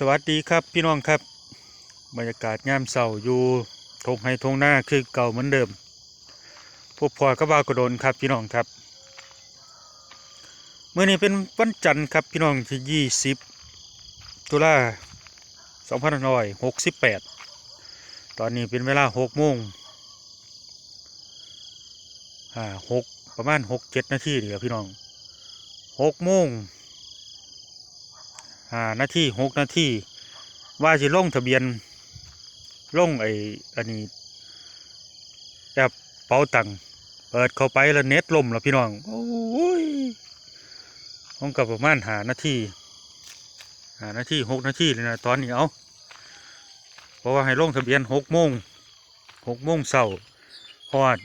สวัสดีครับพี่น้องครับ บรรยากาศยามเสาร์อยู่ทงไฮทงหน้าคือเก่าเหมือนเดิมพวกพอยก็บาวกระโดนครับพี่น้องครับเมื่อนี้เป็นวันจันทร์ครับพี่น้องที่ยี่สิบตุลาสองพันร้อยหกสิบแปดตอนนี้เป็นเวลาหกโมงอ่าหกประมาณหกเจ็ดนาทีเดียวพี่น้องหกโมง ห้านาทีหกนาทีว่าจะลงทะเบียนลงไอ้อันนี้แอปเป๋าตังค์เปิดเข้าไปแล้วเน็ตล่มแล้วพี่น้องโอ้ยห้องกับประมาณหานาทีหานาทีหกนาทีเลยนะตอนนี้เอาเพราะว่าให้ลงทะเบียนหกโมงหกโมงเช้าฮอด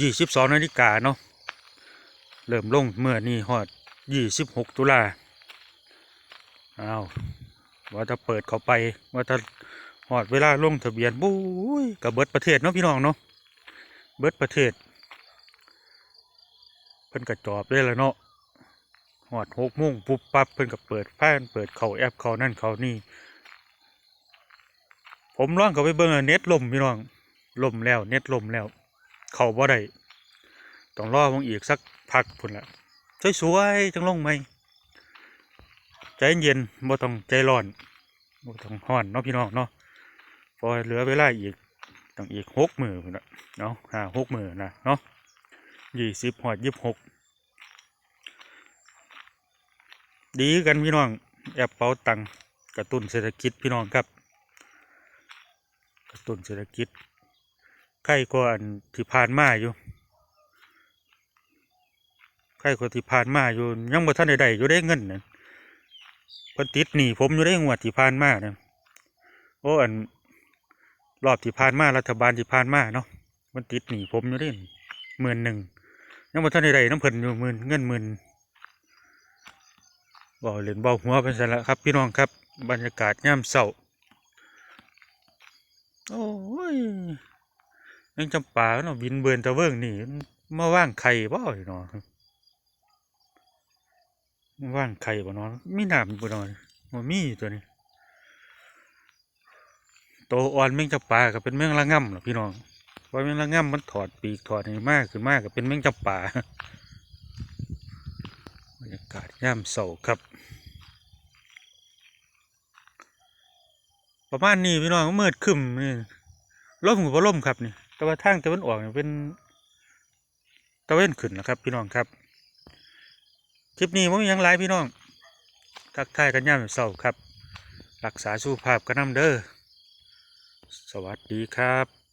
ยี่สิบสองนาฬิกาเนาะเริ่มลงเมื่อนี้ฮอดยี่สิบหกตุลา อ้าวว่าจะเปิดเขาไป ว่าจะหอดเวลาลงทะเบียนบุ้ยกับเบิดประเทศเนาะพี่น้องเนาะเบิดประเทศ เพิ่นกระจอบได้แล้วเนาะหอดหกโมงปุ๊บปั๊บเพิ่นก็เปิดแฟนเปิดเขาแอปเขานั่นเขานี่ ผมลองเขาไปเบิ่งเน็ตลมพี่น้องลมแล้ว เน็ตลมแล้ว เขาบ่ได้ต้องรอมงอีกสักพักพุ่นละสวยๆจังลงไหม ใจเย็นบ่ต้องใจร้อนบ่ต้องห้อนเนาะพี่น้องเนาะพอเหลือเวลาอีกต้องอีกหกมือนะเนาะห้าหกมือนะเนาะยี่สิบหอดยี่สิบหกดีกันพี่น้องแอปเป๋าตังกระตุ้นเศรษฐกิจพี่น้องครับ กระตุ้นเศรษฐกิจใกล้กว่าอันที่ผ่านมาอยู่ใกล้กว่าที่ผ่านมาอยู่ยังบ่ทันได้ได้อยู่ได้เงินเน่ะ เพิ่นติดหนีผมอยู่ได้งวดที่ผ่านมาเนี่ยโอ้อันรอบที่ผ่านมารัฐบาลที่ผ่านมาเนาะมันติดหนีผมอยู่ได้หมื่นหนึ่งยังบ่ทันได้ได้น้ำเพิ่นอยู่หมื่นเงินหมื่นบ่เล่นเบาหัวเป็นซะแล้วครับพี่น้องครับ บรรยากาศยามเช้าโอ้ยยังจำป่าเนาะบินเบือนตะเวิงนี่มาว่างไข่บ่เนาะ ว่างไข่บ่นอนมีน้ำบ่นอนบ่มีตัวนี้โตอ่อนแมงจับปลาก็เป็นแมงละง่ำล่ะพี่น้องเพราะแมงละง่ำมันถอดปีกถอดนี่มากขึ้นมากก็เป็นแมงจับปลาบรรยากาศย่ามเสาครับ ประมาณนี้พี่น้องมืดครึมนี่ลมกับบ่ลมครับนี่แต่ว่าทางตะวันออกนี่เป็นตะเวนขึ้นนะครับ พี่น้องครับ คลิปนี้ผมมีหยังไลฟ์พี่น้อง ทักทายกันย่ามเศร้าครับ รักษาสุขภาพกันน้ำเด้อ สวัสดีครับ